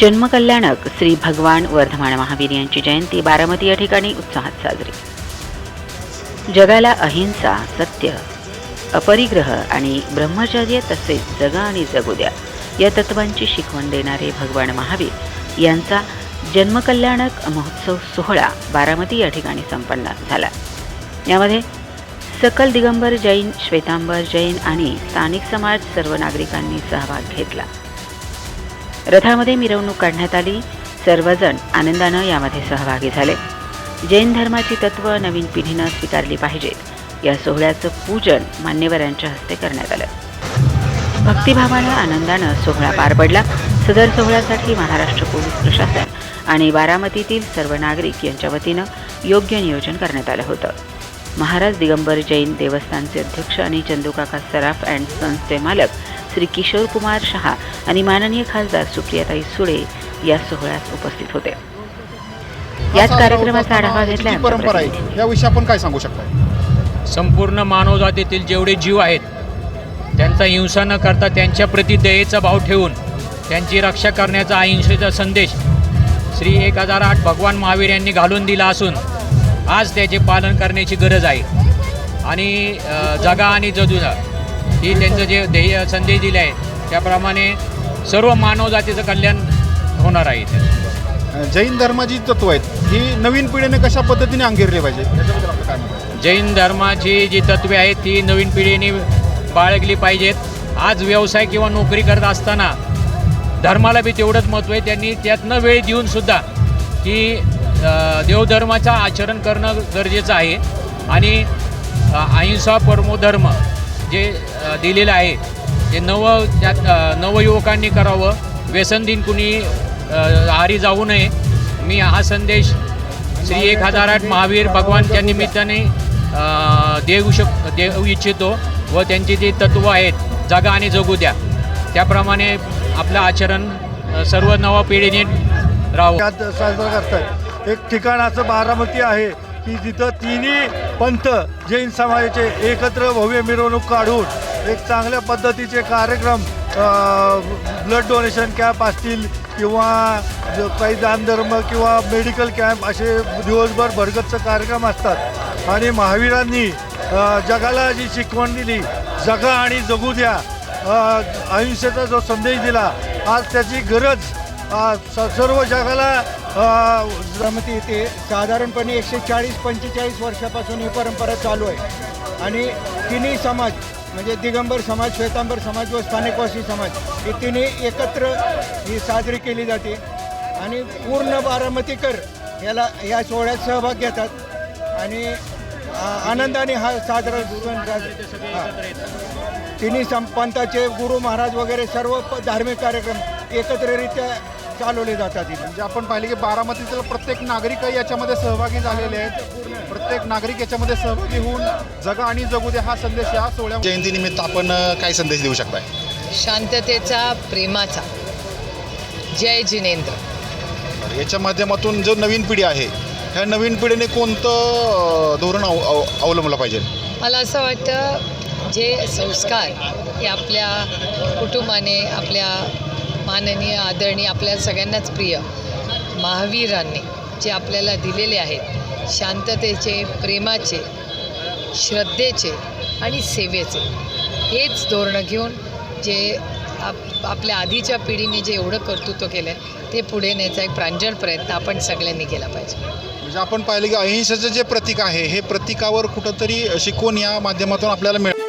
जन्मकल्याणक श्री भगवान वर्धमान महावीर यांची जयंती बारामती या ठिकाणी उत्साहात साजरी. जगाला अहिंसा सत्य अपरिग्रह आणि ब्रह्मचर्य तसेच जगा आणि जगू द्या या तत्वांची शिकवण देणारे भगवान महावीर यांचा जन्मकल्याणक महोत्सव सोहळा बारामती या ठिकाणी संपन्न झाला. यामध्ये सकल दिगंबर जैन श्वेतांबर जैन आणि स्थानिक समाज सर्व नागरिकांनी सहभाग घेतला. रथामध्ये मिरवणूक काढण्यात आली. सर्वजण आनंदानं यामध्ये सहभागी झाले. जैन धर्माची तत्व नवीन पिढीनं स्वीकारली पाहिजेत. या सोहळ्याचं पूजन मान्यवरांच्या हस्ते करण्यात आलं. भक्तिभावानं आनंदानं सोहळा पार पडला. सदर सोहळ्यासाठी महाराष्ट्र पोलीस प्रशासन आणि बारामतीतील सर्व नागरिक यांच्या वतीनं योग्य नियोजन करण्यात आलं होतं. महाराज दिगंबर जैन देवस्थानचे अध्यक्ष आणि चंदूकाका सराफ अँड सन्सचे मालक श्री किशोर कुमार शहा आणि माननीय खासदार सुप्रियाताई सुळे या सोहळ्यास उपस्थित होते. याच कार्यक्रमाचा आढावा घेतला परंपरा आहे. याविषयी आपण काय सांगू शकता? संपूर्ण मानवजातीतील जेवढे जीव आहेत त्यांचा हिंसा न करता त्यांच्या प्रति दयेचा भाव ठेवून त्यांची रक्षा करण्याचा अहिंसेचा संदेश श्री एक हजार आठ भगवान महावीर यांनी घालून दिला असून आज त्याचे पालन करण्याची गरज आहे. आणि जगा आणि जदुजा ही त्यांचं जे ध्येय संदेश दिले आहे त्याप्रमाणे सर्व मानवजातीचं कल्याण होणार आहे इथे. जैन धर्माची तत्व आहेत. ही नवीन पिढीने कशा पद्धतीने अंगीकारली पाहिजे? याच्याबद्दल आपलं काय मत आहे? जैन धर्माची जी तत्वे आहेत ती नवीन पिढीने बाळगली पाहिजेत. आज व्यवसाय किंवा नोकरी करत असताना धर्माला बी तेवढंच महत्त्व आहे. त्यांनी त्यातनं वेळ देऊन सुद्धा की अ, देवधर्माचं आचरण करणं गरजेचं आहे. आणि अ, अहिंसा परमो धर्म जे दिलेलं आहे. ते नव त्यात नवयुवकांनी करावं व्यसन दिन कुणी आहारी जाऊ नये मी हा संदेश श्री एक हजार आठ महावीर भगवानच्या निमित्ताने देऊ शक देऊ इच्छितो व त्यांची जी तत्त्व आहेत जगा आणि जगू द्या. त्याप्रमाणे आपलं आचरण सर्व नवा पिढीने यात साजरा करतात. एक ठिकाण असं बारामती आहे की जिथं तिन्ही पंथ जैन समाजाचे एकत्र भव्य मिरवणूक काढून एक चांगल्या पद्धतीचे कार्यक्रम ब्लड डोनेशन कॅम्प असतील किंवा काही दानधर्म किंवा मेडिकल कॅम्प असे दिवसभर भरगतचे कार्यक्रम असतात. आणि महावीरांनी जगाला जी शिकवण दिली जगा आणि जगू द्या अहिंसेचा जो संदेश दिला आज त्याची गरज सर्व जगाला बारामती येथे साधारणपणे एकशे चाळीस पंचेचाळीस वर्षापासून ही परंपरा चालू आहे. आणि तिन्ही समाज म्हणजे दिगंबर समाज श्वेतांबर समाज व स्थानिकवासी समाज हे तिन्ही एकत्र ही साजरी केली जाते. आणि पूर्ण बारामतीकर याला या सोहळ्यात सहभाग घेतात. आणि आनंदाने हा साजरा सण. तिन्ही सं पंथाचे गुरु महाराज वगैरे सर्व प- धार्मिक कार्यक्रम एकत्ररित्या चालवले जातात इथे. म्हणजे आपण पाहिले की बारामतीतील प्रत्येक नागरिक याच्यामध्ये सहभागी झालेले आहेत. प्रत्येक नागरिक याच्यामध्ये सहभागी होऊन जगा आणि जगू द्या हा संदेश या सोहळ्या जयंतीनिमित्त आपण काय संदेश देऊ शकताय? शांततेचा प्रेमाचा. जय जिनेंद्र. याच्या माध्यमातून जो नवीन पिढी आहे ह्या नवीन पिढीने कोणतं धोरण अव अव अवलंबलं पाहिजे? मला असं वाटतं जे संस्कार हे आपल्या कुटुंबाने आपल्या माननीय आदरणीय आपल्या सगळ्यांनाच प्रिय महावीरांनी जे आपल्याला दिलेले आहेत शांततेचे प्रेमाचे श्रद्धेचे आणि सेवेचे हेच धोरणं घेऊन जे आप आपल्या आधीच्या पिढीने जे एवढं कर्तृत्व केलं आहे ते पुढे न्यायचा एक प्रांजळ प्रयत्न आपण सगळ्यांनी केला पाहिजे. म्हणजे आपण पाहिलं की अहिंसेचं जे प्रतीक आहे हे प्रतीकावर कुठंतरी शिकवून या माध्यमातून आपल्याला मिळ